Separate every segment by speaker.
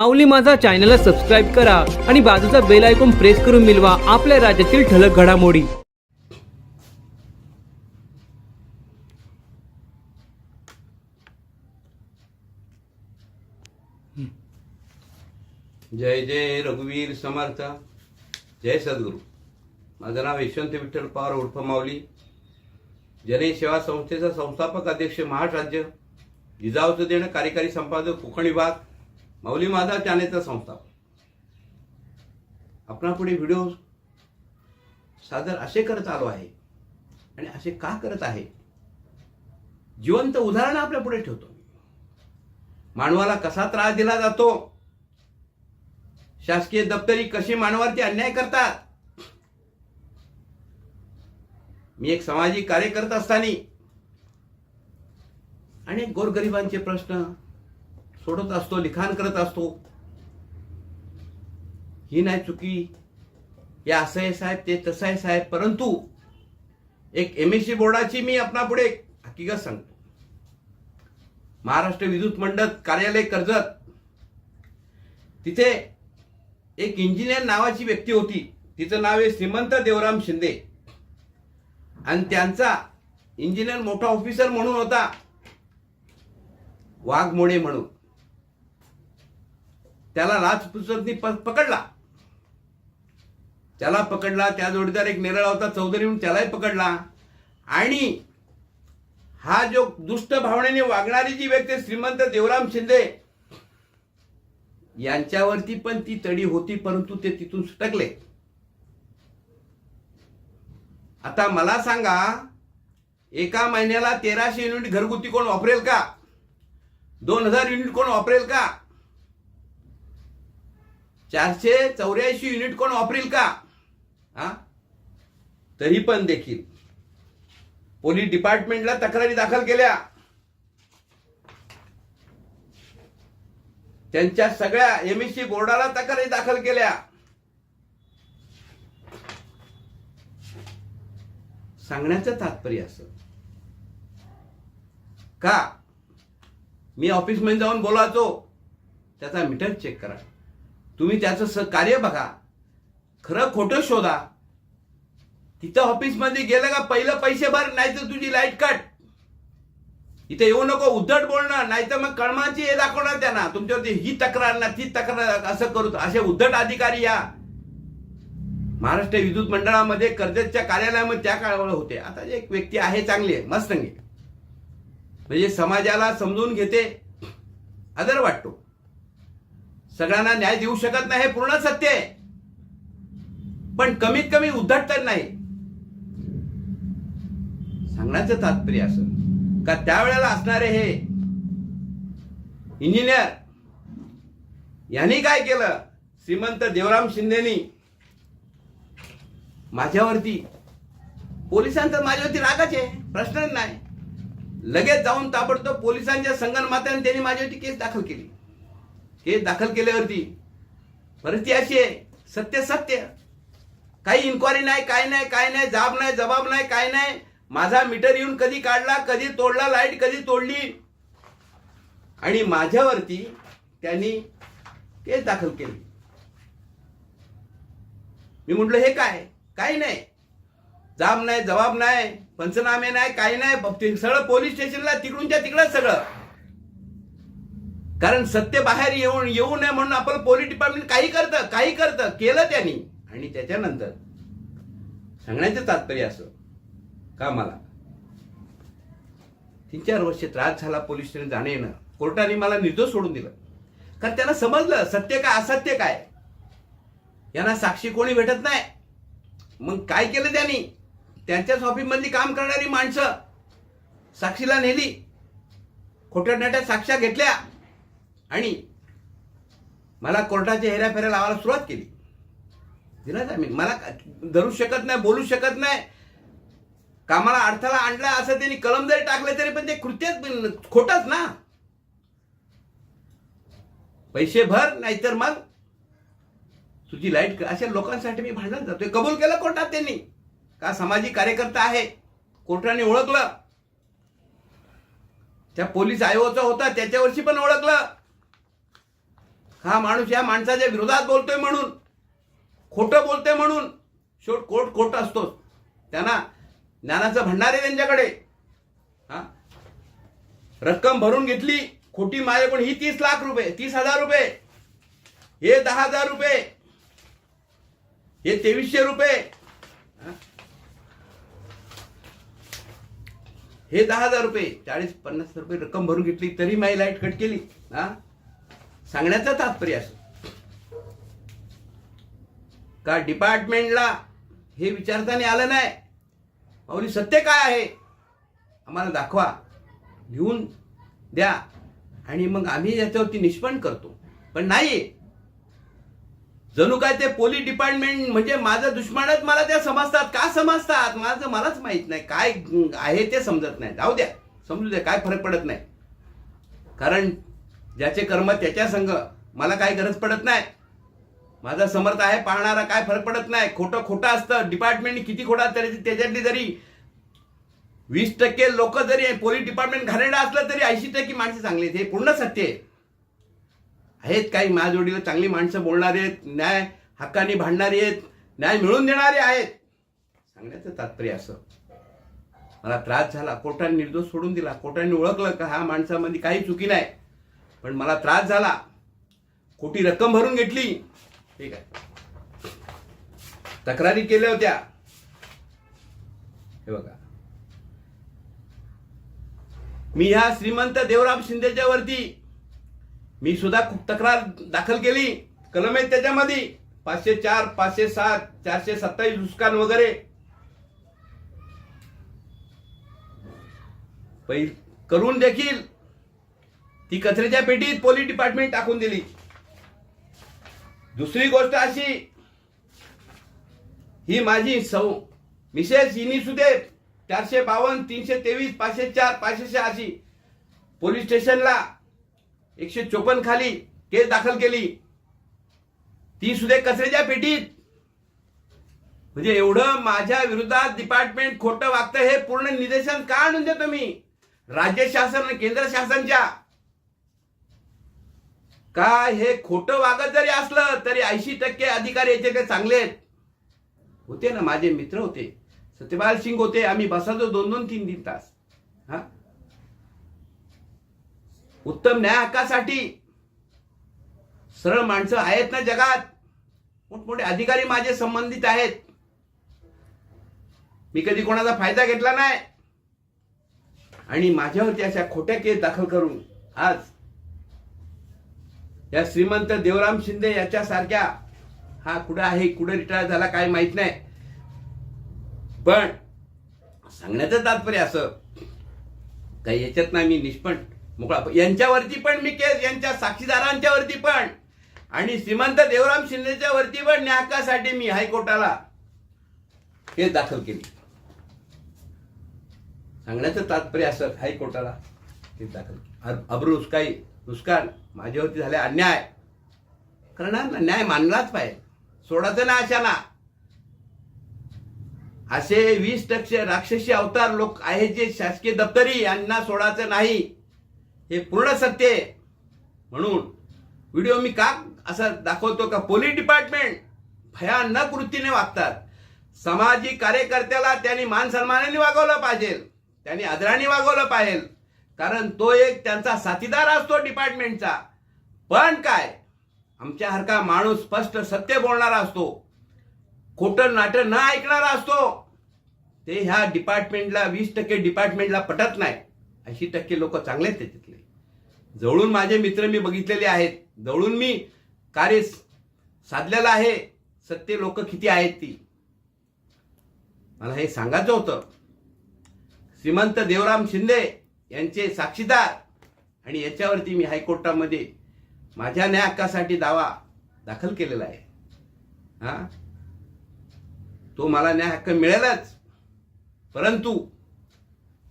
Speaker 1: माऊली माझा चॅनलला सबस्क्राईब करा आणि बाजूचा बेल आयकॉन प्रेस करून मिळवा आपल्या राज्यातील ठळक घडामोडी.
Speaker 2: जय जय रघुवीर समर्थ. जय सद्गुरू. माझं नाव यशवंत विठ्ठल पवार उर्फ माऊली. जनही सेवा संस्थेचा संस्थापक अध्यक्ष महाराष्ट्र राज्य. जिजाऊचं देणं कार्यकारी संपादक कोकण विभाग. माऊली माझा चॅनेलचा संस्थापक आपणापुढे व्हिडिओ सादर असे करत आलो आहे आणि असे का करत आहे? जिवंत उदाहरण आपल्या पुढे ठेवतो मानवाला कसा त्रास दिला जातो? शासकीय दप्तरी कशी मानवावरती अन्याय करतात? मी एक सामाजिक कार्य करत असताना अनेक गोरगरिबांचे प्रश्न सोडत असतो लिखाण करत असतो. ही नाही चुकी. हे असं आहे साहेब ते तसं आहे साहेब. परंतु एक एम एस सी बोर्डाची मी आपणापुढे एक हकीकत सांगतो. महाराष्ट्र विद्युत मंडळ कार्यालय कर्जत. तिथे एक इंजिनियर नावाची व्यक्ती होती. तिचं नाव आहे श्रीमंत देवराम शिंदे. आणि त्यांचा इंजिनियर मोठा ऑफिसर म्हणून होता. वाघमोडे म्हणून. त्याला राजपुसरनी पकडला. त्याला पकडला त्या जोडीदार एक नेरळा होता चौधरी म्हणून त्यालाही पकडला. आणि हा जो दुष्ट भावनेने वागणारी जी व्यक्ती श्रीमंत देवराम शिंदे यांच्यावरती पण ती तडी होती परंतु ते तिथून सुटकले. आता मला सांगा एका महिन्याला तेराशे युनिट घरगुती कोण वापरेल का? दोन हजार युनिट कोण वापरेल का? चारशे चौऱ्याऐंशी युनिट कोण वापरेल का? हा? तरी पण देखील. पोलीस डिपार्टमेंटला तक्रारी दाखल केल्या. त्यांच्या सगळ्या एम एस सी बोर्डाला तक्रारी दाखल केल्या. सांगण्याचं तात्पर्य असं. का? मी ऑफिसमध्ये जाऊन बोलायचो त्याचा मीटर चेक करा. तुम्ही त्याचं स कार्य बघा. खरं खोटं शोधा. तिथं ऑफिसमध्ये गेलं का पहिलं पैसे भर नाही तर तुझी लाइट कट. इथे येऊ नको उद्धट बोलणं नाही तर मग कळमाची हे दाखवणार त्यांना. तुमच्यावरती ही तक्रार ना ती तक्रार असं करू असे उद्धट अधिकारी या. महाराष्ट्र विद्युत मंडळामध्ये कर्जतच्या कार्यालयामध्ये त्या काळावर होते. आता जे एक व्यक्ती आहे चांगली आहे मस्त म्हणजे समाजाला समजून घेते. आदर वाटतो. सगळ्यांना न्याय देऊ शकत नाही हे पूर्ण सत्य आहे. पण कमीत कमी उद्धट तर नाही. सांगण्याचं तात्पर्य असं. का त्यावेळेला असणारे हे इंजिनियर यांनी काय केलं? श्रीमंत देवराम शिंदेनी माझ्यावरती पोलिसांचा माझ्यावरती रागाच आहे. प्रश्नच नाही. लगेच जाऊन ताबडतोब पोलिसांच्या संगणमात्याने त्यांनी माझ्यावरती केस दाखल केली. हे दाखल केल्यावरती परिस्थिती अशी आहे. सत्य सत्य. काही इन्क्वायरी नाही काय नाही काय नाही जाब नाही जबाब नाही काय नाही. माझा मीटर येऊन कधी काढला कधी तोडला लाइट कधी तोडली? आणि माझ्यावरती त्यांनी केस दाखल केली. मी म्हटलं हे काय? काही नाही. जाब नाही जबाब नाही पंचनामे नाही काही नाही. सगळं पोलीस स्टेशनला तिकडूनच्या तिकडं सगळं. कारण सत्य बाहेर येऊन येऊ नये म्हणून आपण पोलीस डिपार्टमेंट काही करतं काही करतं. केलं त्यांनी. आणि त्याच्यानंतर सांगण्याचं तात्पर्य असं का मला तीन चार वर्ष त्रास झाला पोलीस स्टेशन जाणे येणं. कोर्टाने मला निर्दोष सोडून दिलं. कारण त्यांना समजलं सत्य काय असत्य काय? यांना साक्षी कोणी भेटत नाही. मग काय केलं त्यांनी? त्यांच्याच ऑफिसमधली काम करणारी माणसं साक्षीला नेली. खोट्या नाट्या साक्षा घेतल्या. आणि मला कोर्टाच्या हेऱ्याफेऱ्या लावायला सुरुवात केली. दिला मी मला धरू शकत नाही बोलू शकत नाही. कामाला अडथळा आणला असं त्यांनी कलम जरी टाकले तरी पण ते कृत्यच खोटच ना. पैसे भर नाहीतर मग तुझी लाइट अशा लोकांसाठी मी भांडण जातोय. कबूल केलं कोर्टात त्यांनी. का सामाजिक कार्यकर्ता आहे कोर्टाने ओळखलं. त्या पोलीस आयोगाचा होता त्याच्यावरशी पण ओळखलं. हा माणूस या माणसाच्या विरोधात बोलतोय म्हणून. खोटं बोलतोय म्हणून. शेवट कोर्ट खोट असतोच. त्यांना ज्ञानाचं भंडार आहे त्यांच्याकडे. हा? रक्कम भरून घेतली खोटी माझ्याकडून ही तीस लाख रुपये तीस हजार रुपये. हे दहा हजार रुपये. हे तेवीसशे रुपये. हा? हे दहा हजार रुपये. चाळीस पन्नास रुपये रक्कम भरून घेतली तरी माई लाइट कट केली. हा? सांगण्याचं तात्पर्य असं. का डिपार्टमेंटला हे विचारताना आलं नाही? माऊली सत्य काय आहे? आम्हाला दाखवा. लिहून द्या. आणि मग आम्ही याच्यावरती निष्पन्न करतो. पण नाही. जणू काय ते पोलीस डिपार्टमेंट म्हणजे माझं दुश्मनच मला त्या समजतात. का समजतात? माझं मलाच माहीत नाही. काय आहे ते समजत नाही. जाऊ द्या. समजू द्या. काय फरक पडत नाही. कारण ज्याचे कर्म त्याच्या संघ मला काही गरज पडत नाही. माझा समर्थ आहे पाहणारा काय फरक पडत नाही. खोटं खोटं असतं. डिपार्टमेंट किती खोटा तरी त्याच्यातली जरी वीस टक्के लोक जरी पोलीस डिपार्टमेंट घाणेरडं असलं तरी ऐंशी टक्के माणसं चांगली आहेत. हे पूर्ण सत्य आहे. आहेत काही माझ्याजोडीला चांगली माणसं बोलणारे आहेत न्याय हक्कानी भांडणारी आहेत न्याय मिळवून देणारे आहेत. सांगण्याचं तात्पर्य असं. मला त्रास झाला. कोर्टाने निर्दोष सोडून दिला. कोर्टाने ओळखलं का हा माणसामध्ये काही चुकी नाही. पण मला त्रास झाला. खोटी रक्कम भरून घेतली. ठीक आहे. तक्रारी केल्या होत्या. हे बघा. मी ह्या श्रीमंत देवराम शिंदेच्या वरती मी सुद्धा खूप तक्रार दाखल केली. कलम आहेत त्याच्यामध्ये. पाचशे चार पाचशे सात चारशे सत्तावीस दुष्काळ वगैरे. पै करून देखील ती कचऱ्याच्या पेटीत पोलीस डिपार्टमेंट टाकून दिली. दुसरी गोष्ट अशी ही माझी सौ मिसेस हिनी सुदे चारशे बावन्न तीनशे तेवीस पाचशे चार पाचशे शहाऐंशी पोलीस स्टेशनला एकशे चोपन्न खाली केस दाखल केली. ती सुद्धा कचऱ्याच्या पेटीत. म्हणजे एवढं माझ्या विरोधात डिपार्टमेंट खोटं वागतं हे पूर्ण निदर्शन का आणून देतो मी? राज्य शासन आणि केंद्र शासनच्या काय हे खोटं वागत जरी असलं तरी ऐंशी टक्के अधिकारी याचे ते चांगले आहेत. होते ना माझे मित्र होते. सत्यपाल सिंग होते आम्ही बसायचो दोन दोन तीन तीन तास. हा? उत्तम न्याय हक्कासाठी सरळ माणसं आहेत ना जगात. मोठमोठे अधिकारी माझे संबंधित आहेत. मी कधी कोणाचा फायदा घेतला नाही. आणि माझ्यावरती अशा खोट्या केस दाखल करून आज या श्रीमंत देवराम शिंदे याच्यासारख्या हा कुठं आहे कुठं रिटायर झाला काय माहीत नाही. पण सांगण्याचं तात्पर्य असं काही याच्यात नाही मी निष्पण मोकळा. यांच्यावरती पण मी केस यांच्या साक्षीदारांच्या वरती पण. आणि श्रीमंत देवराम शिंदेच्या वरती पण न्याहकासाठी मी हायकोर्टाला केस दाखल केली. सांगण्याचं तात्पर्य असं हायकोर्टाला केस दाखल अब्रू काही नुस्कान माझ्यावरती झाले अन्याय. करणार ना न्याय मानलाच पाहिजे. सोडायचं ना अशाला असे वीस टक्के राक्षसी अवतार लोक आहेत जे शासकीय दप्तरी यांना सोडायचं नाही. हे पूर्ण सत्य आहे. म्हणून व्हिडिओ मी का असं दाखवतो का पोलीस डिपार्टमेंट भयानक वृत्तीने वागतात. सामाजिक कार्यकर्त्याला त्यांनी मान सन्मानाने वागवलं पाहिजे. त्यांनी आदराने वागवलं पाहिजे. कारण तो एक त्यांचा साथीदार असतो डिपार्टमेंटचा. पण काय? आमच्यासारखा माणूस स्पष्ट सत्य बोलणारा असतो. खोटं नाटं न ऐकणारा असतो. ते ह्या डिपार्टमेंटला वीस टक्के डिपार्टमेंटला पटत नाही. ऐंशी टक्के लोक चांगले आहेत तिथले. जवळून माझे मित्र मी बघितलेले आहेत. जवळून मी कार्य साधलेलं आहे. सत्य लोक किती आहेत ती? मला हे सांगायचं होतं. श्रीमंत देवराम शिंदे यांचे साक्षीदार. आणि याच्यावरती मी हायकोर्टामध्ये माझ्या न्याय हक्कासाठी दावा दाखल केलेला आहे. हा? तो मला न्याय हक्क मिळेलच. परंतु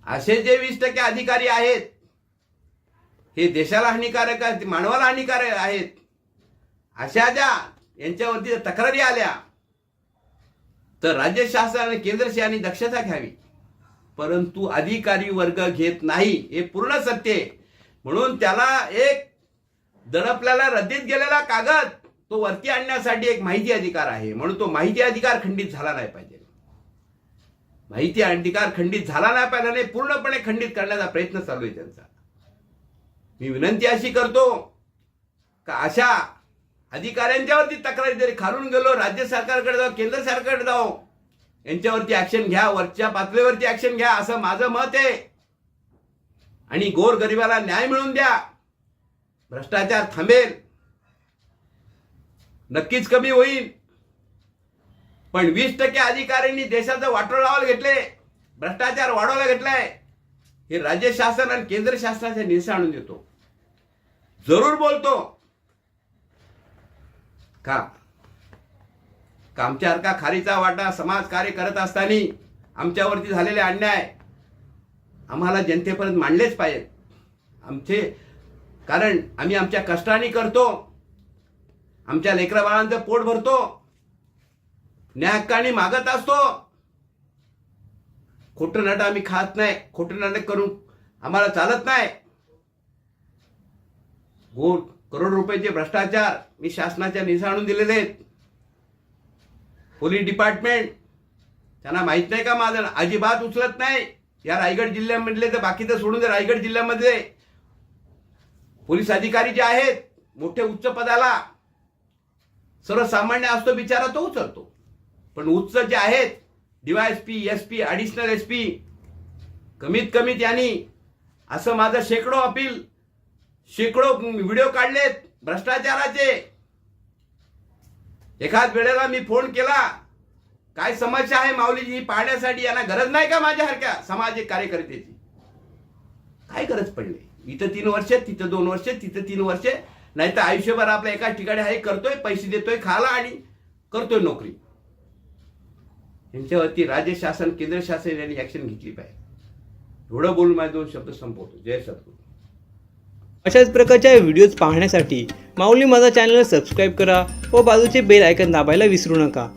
Speaker 2: असे जे वीस टक्के अधिकारी आहेत हे देशाला हानिकारक आहेत मानवाला हानिकारक आहेत अशा ज्या यांच्यावरती तक्रारी आल्या तर राज्य शासन आणि केंद्र शासनाने दक्षता घ्यावी. परंतु अधिकारी वर्ग घेत नाही हे पूर्ण सत्य आहे. म्हणून त्याला एक दडपल्याला रद्दीत गेलेला कागद तो वरती आणण्यासाठी एक माहिती अधिकार आहे. म्हणून तो माहिती अधिकार खंडित झाला नाही पाहिजे. माहिती अधिकार खंडित झाला नाही पाहिजे नाही पूर्णपणे खंडित करण्याचा प्रयत्न चालू आहे त्यांचा. मी विनंती अशी करतो का अशा अधिकाऱ्यांच्यावरती तक्रारी जरी खालून गेलो राज्य सरकारकडे जाऊ केंद्र सरकारकडे जाऊ यांच्यावरती ऍक्शन घ्या वरच्या पातळीवरती ऍक्शन घ्या असं माझं मत आहे. आणि गोर गरिबाला न्याय मिळवून द्या. भ्रष्टाचार थांबेल. नक्कीच कमी होईल. पण वीस टक्के अधिकाऱ्यांनी देशाचं वाटोळ लावायला घेतले भ्रष्टाचार वाढवायला घेतलाय. हे राज्य शासन आणि केंद्र शासनाचे निशा आणून देतो. जरूर बोलतो. का? आमच्यासारखा खारीचा वाटा समाज कार्य करत असताना आमच्यावरती झालेले अन्याय आम्हाला जनतेपर्यंत मांडलेच पाहिजेत. आमचे कारण आम्ही आमच्या कष्टाने करतो आमच्या लेकरा बाळांचं पोट भरतो न्याय मागत असतो. खोटं नाटक आम्ही खात नाही खोटं नाटक करून आम्हाला चालत नाही. गोट करोड रुपयाचे भ्रष्टाचार मी शासनाच्या निसाणून आणून दिलेले आहेत. Police department. त्यांना माहीत नाही का माझं? अजिबात उचलत नाही. या रायगड जिल्ह्यामधले तर बाकी तर सोडून जर रायगड जिल्ह्यामध्ये. पोलीस अधिकारी जे आहेत मोठे उच्च पदाला. सर्वसामान्य असतो बिचारा तो उचलतो. पण उच्च जे आहेत DYSP S P additional S P कमीत कमी त्यांनी असं माझं शेकडो अपील शेकडो व्हिडिओ काढलेत भ्रष्टाचाराचे. एखाद वेळेला मी फोन केला काय समस्या आहे माऊलीजी? ही पाहण्यासाठी यांना गरज नाही का माझ्यासारख्या सामाजिक कार्यकर्त्याची. काय गरज पडली? इथं तीन वर्ष तिथं दोन वर्ष तिथं तीन वर्ष. नाही तर आयुष्यभर आपल्या एकाच ठिकाणी आहे करतोय पैसे देतोय खाला आणि करतोय नोकरी. यांच्यावरती राज्य शासन केंद्र शासन यांनी ऍक्शन घेतली पाहिजे. एवढं बोलून माझे दोन शब्द संपवतो. जय सद्गुरू.
Speaker 1: अशाच प्रकारच्या व्हिडिओज पाहण्यासाठी माऊली माझा चॅनल सबस्क्राईब करा व बाजूचे बेल आयकन दाबायला विसरू नका.